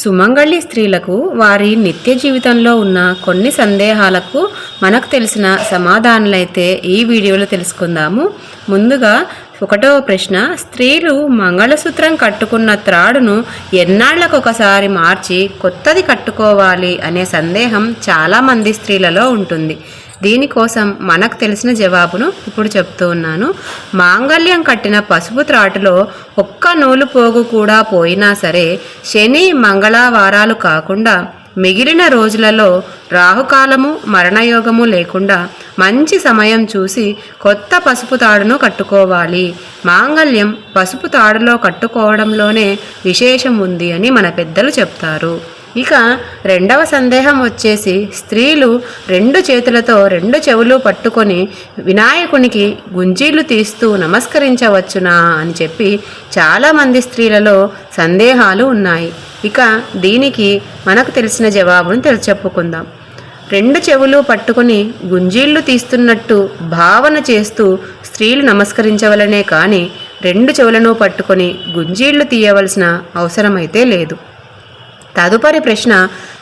సుమంగళి స్త్రీలకు వారి నిత్య జీవితంలో ఉన్న కొన్ని సందేహాలకు మనకు తెలిసిన సమాధానాలైతే ఈ వీడియోలో తెలుసుకుందాము. ముందుగా ఒకటవ ప్రశ్న స్త్రీలు మంగళసూత్రం కట్టుకున్న త్రాడును ఎన్నాళ్ళకు ఒకసారి మార్చి కొత్తది కట్టుకోవాలి అనే సందేహం చాలామంది స్త్రీలలో ఉంటుంది. దీనికోసం మనకు తెలిసిన జవాబును ఇప్పుడు చెప్తూ ఉన్నాను. మాంగళ్యం కట్టిన పసుపు త్రాటులో ఒక్క నూలు పోగు కూడా పోయినా సరే శని మంగళవారాలు కాకుండా మిగిలిన రోజులలో రాహుకాలము మరణయోగము లేకుండా మంచి సమయం చూసి కొత్త పసుపు తాడును కట్టుకోవాలి. మాంగళ్యం పసుపు తాడులో కట్టుకోవడంలోనే విశేషం ఉంది అని మన పెద్దలు చెప్తారు. ఇక రెండవ సందేహం వచ్చేసి స్త్రీలు రెండు చేతులతో రెండు చెవులు పట్టుకొని వినాయకునికి గుంజీలు తీస్తూ నమస్కరించవచ్చునా అని చెప్పి చాలామంది స్త్రీలలో సందేహాలు ఉన్నాయి. ఇక దీనికి మనకు తెలిసిన జవాబును తెలిచెప్పుకుందాం రెండు చెవులు పట్టుకొని గుంజీళ్ళు తీస్తున్నట్టు భావన చేస్తూ స్త్రీలు నమస్కరించవలనే కానీ రెండు చెవులను పట్టుకొని గుంజీళ్ళు తీయవలసిన అవసరమైతే లేదు. తదుపరి ప్రశ్న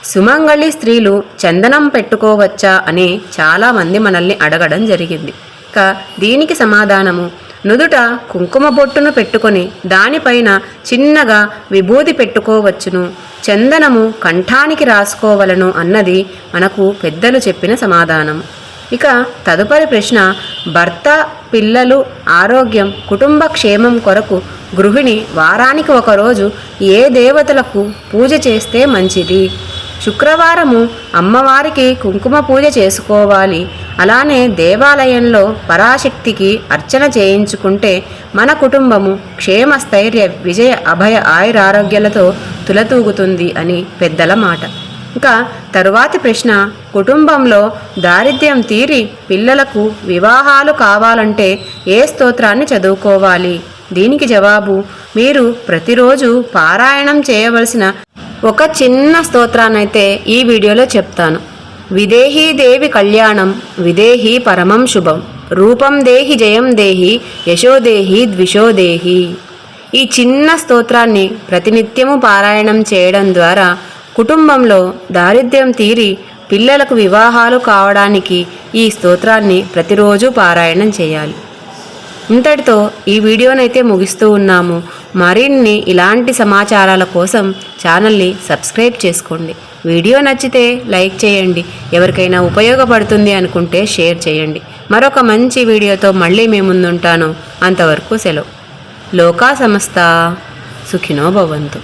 సుమంగళి స్త్రీలు చందనం పెట్టుకోవచ్చా అని చాలామంది మనల్ని అడగడం జరిగింది. ఇక దీనికి సమాధానము నుదుట కుంకుమ బొట్టును పెట్టుకొని దానిపైన చిన్నగా విభూది పెట్టుకోవచ్చును చందనము కంఠానికి రాసుకోవలను అన్నది మనకు పెద్దలు చెప్పిన సమాధానం ఇక తదుపరి ప్రశ్న భర్త పిల్లలు ఆరోగ్యం కుటుంబ క్షేమం కొరకు గృహిణి వారానికి ఒకరోజు ఏ దేవతలకు పూజ చేస్తే మంచిది? శుక్రవారము అమ్మవారికి కుంకుమ పూజ చేసుకోవాలి. అలానే దేవాలయంలో పరాశక్తికి అర్చన చేయించుకుంటే మన కుటుంబము క్షేమ స్థైర్య విజయ అభయ ఆయురారోగ్యాలతో తులతూగుతుంది అని పెద్దల మాట. ఇంకా తరువాతి ప్రశ్న కుటుంబంలో దారిద్ర్యం తీరి పిల్లలకు వివాహాలు కావాలంటే ఏ స్తోత్రాన్ని చదువుకోవాలి? దీనికి జవాబు మీరు ప్రతిరోజు పారాయణం చేయవలసిన ఒక చిన్న స్తోత్రాన్నైతే ఈ వీడియోలో చెప్తాను. విదేహీ దేవి కళ్యాణం విదేహి పరమం శుభం. రూపం దేహి జయం దేహి యశోదేహి ద్విషోదేహి ఈ చిన్న స్తోత్రాన్ని ప్రతినిత్యము పారాయణం చేయడం ద్వారా కుటుంబంలో దారిద్ర్యం తీరి పిల్లలకు వివాహాలు కావడానికి ఈ స్తోత్రాన్ని ప్రతిరోజు పారాయణం చేయాలి. ఇంతటితో ఈ వీడియోనైతే ముగిస్తూ ఉన్నాము. మరిన్ని ఇలాంటి సమాచారాల కోసం ఛానల్ని సబ్స్క్రైబ్ చేసుకోండి. వీడియో నచ్చితే లైక్ చేయండి. ఎవరికైనా ఉపయోగపడుతుంది అనుకుంటే షేర్ చేయండి. మరొక మంచి వీడియోతో మళ్ళీ మేము ముందుంటాను. అంతవరకు సెలవు. లోకా సమస్త. సుఖినో భవంతు.